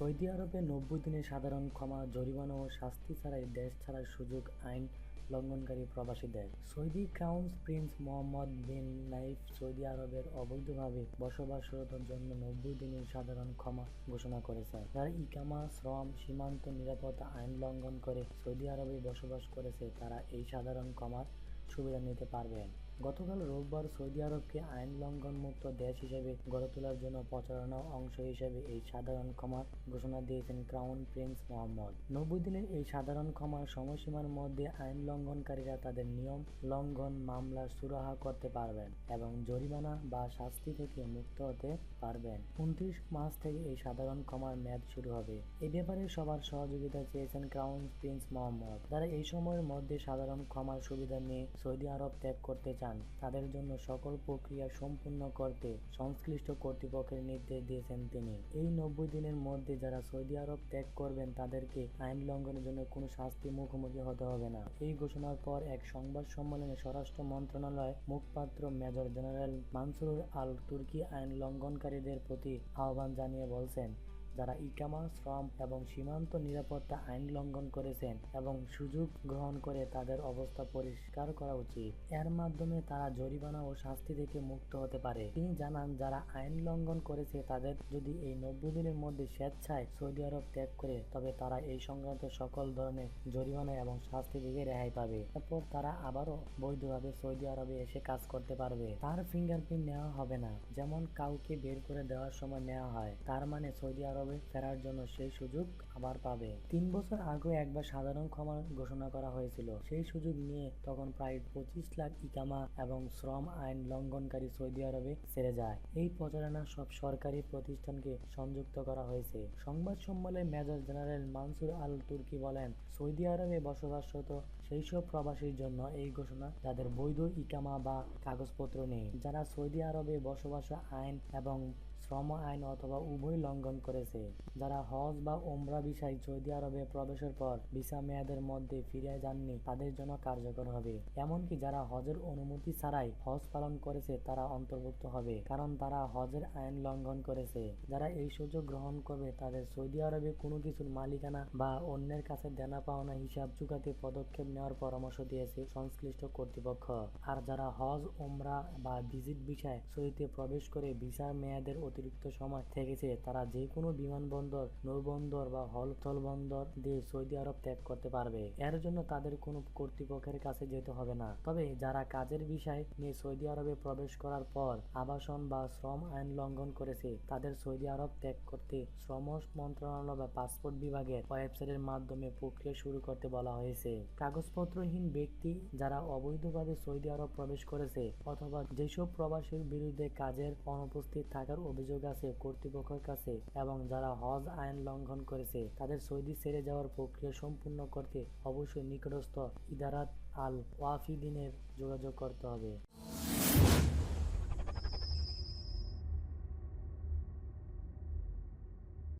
Saudi আরবে নব্বই দিনের সাধারণ ক্ষমা, জরিমানা ও শাস্তি ছাড়াই দেশ ছাড়ার সুযোগ আইন লঙ্ঘনকারী প্রবাসীদের। Saudi crown prince Mohammed bin Nayef Saudi আরবের অবৈধভাবে বসবাসরতের জন্য নব্বই দিনের সাধারণ ক্ষমা ঘোষণা করেছে। যারা ইকামা, শ্রম, সীমান্ত নিরাপত্তা আইন লঙ্ঘন করে সৌদি আরবে বসবাস করেছে, তারা এই সাধারণ ক্ষমার সুবিধা নিতে পারবেন গতকাল রোববার সৌদি আরবকে আইন লঙ্ঘন মুক্ত দেশ হিসেবে গড়ে তোলার জন্য প্রচারণা অংশ হিসেবে এই সাধারণ ক্ষমার ঘোষণা দিয়েছেন ক্রাউন প্রিন্স মোহাম্মদ। নব্বই দিনের এই সাধারণ ক্ষমার সময়সীমার মধ্যে আইন লঙ্ঘনকারীরা তাদের নিয়ম লঙ্ঘন মামলা সুরাহা করতে পারবেন এবং জরিমানা বা শাস্তি থেকে মুক্ত হতে পারবেন। উনত্রিশ মাস থেকে এই সাধারণ ক্ষমার মেয়াদ শুরু হবে। এ ব্যাপারে সবার সহযোগিতা চেয়েছেন ক্রাউন প্রিন্স মোহাম্মদ। তারা এই সময়ের মধ্যে সাধারণ ক্ষমার সুবিধা নিয়ে সৌদি আরব ত্যাগ করতে চান। তাদের জন্য সকল প্রক্রিয়া সম্পূর্ণ করতে সংশ্লিষ্ট কর্তৃপক্ষের নির্দেশ দিয়েছেন তিনি। এই নব্বই দিনের মধ্যে যারা সৌদি আরব ত্যাগ করবেন, তাদেরকে আইন লঙ্ঘনের জন্য কোনো শাস্তি মুখোমুখি হতে হবে না। এই ঘোষণার পর এক সংবাদ সম্মেলনে স্বরাষ্ট্র মন্ত্রণালয় মুখপাত্র মেজর জেনারেল মানসুর আল তুর্কি আইন লঙ্ঘনকারীদের প্রতি আহ্বান জানিয়ে বলছেন যারা ইকামা শ্রম এবং সীমান্ত নিরাপত্তা আইন লঙ্ঘন করেছেন এবং সুযোগ গ্রহণ করে তাদের অবস্থা পরিষ্কার করা উচিত। এর মাধ্যমে তারা জরিমানা ও শাস্তি থেকে মুক্ত হতে পারে। তিনি জানান, যারা আইন লঙ্ঘন করেছে তাদের যদি এই নব্বই দিনের মধ্যে স্বেচ্ছায় সৌদি আরব ত্যাগ করে, তবে তারা এই সংক্রান্ত সকল ধরনের জরিমানা এবং শাস্তি থেকে রেহাই পাবে। তারপর তারা আবারও বৈধভাবে সৌদি আরবে এসে কাজ করতে পারবে। তার ফিঙ্গারপ্রিন্ট নেওয়া হবে না, যেমন কাউকে বের করে দেওয়ার সময় নেওয়া হয়। তার মানে সৌদি আরবে ফেরার জন্য সেই সুযোগ আবার পাবে। তিন বছর আগে একবার সাধারণ ক্ষমা ঘোষণা করা হয়েছিল। সেই সুযোগ নিয়ে তখন প্রায় পঁচিশ লাখ ইকামা এবং শ্রম আইন লঙ্ঘনকারী সৌদি আরবে ছেড়ে যায়। এই প্রচারণা সব সরকারি প্রতিষ্ঠানকে সংযুক্ত করা হয়েছে। সংবাদ সম্মেলনে মেজর জেনারেল মানসুর আল তুর্কি বলেন, সৌদি আরবে বসবাসরত সেই সব প্রবাসীর জন্য এই ঘোষণা যাদের বৈধ ইকামা বা কাগজপত্র নেই। যারা সৌদি আরবে বসবাস আইন এবং শ্রম আইন অথবা উভয় লঙ্ঘন করেছে। যারা হজ বা ওমরা বিষয় সৌদি আরবে প্রবেশের পর ভিসা মেয়াদের মধ্যে ফিরে যাননি, তাদের জন্য কার্যকর হবে। এমনকি যারা হজের অনুমতি ছাড়াই হজ পালন করেছে, তারা অন্তর্ভুক্ত হবে, কারণ তারা হজের আইন লঙ্ঘন করেছে। যারা এই সুযোগ গ্রহণ করবে, তাদের সৌদি আরবে কোনো কিছুর মালিকানা বা অন্যের কাছে দেনা পাওনা হিসাব চুকাতে পদক্ষেপ নেওয়ার পরামর্শ দিয়েছে সংশ্লিষ্ট কর্তৃপক্ষ। আর যারা হজ ওমরা বা ভিজিট বিষয় সৌদিতে প্রবেশ করে ভিসার মেয়াদের অতিরিক্ত সময় থেকেছে। তারা যে কোনো বিমানবন্দর, নৌবন্দর বা হলস্থল বন্দর দিয়ে সৌদি আরব ত্যাগ করতে পারবে। এর জন্য তাদের কোনো কর্তৃপক্ষের কাছে যেতে হবে না। তবে যারা কাজের বিষয় নিয়ে সৌদি আরবে প্রবেশ করার পর আবাসন বা শ্রম আইন লঙ্ঘন করেছে, তাদের সৌদি আরব ত্যাগ করতে শ্রম মন্ত্রণালয় বা পাসপোর্ট বিভাগের ওয়েবসাইটের মাধ্যমে প্রক্রিয়া শুরু করতে বলা হয়েছে। কাগজপত্রহীন ব্যক্তি যারা অবৈধভাবে সৌদি আরব প্রবেশ করেছে অথবা যেসব প্রবাসীর বিরুদ্ধে কাজের অনুপস্থিত থাকার অভিযোগ আছে কর্তৃপক্ষের কাছে এবং যারা হজ আইন লঙ্ঘন করেছে, তাদের সৌদি ছেড়ে যাওয়ার প্রক্রিয়া সম্পূর্ণ করতে অবশ্যই নিকটস্থ ইদারাত আল ওয়াফিদিনের যোগাযোগ করতে হবে।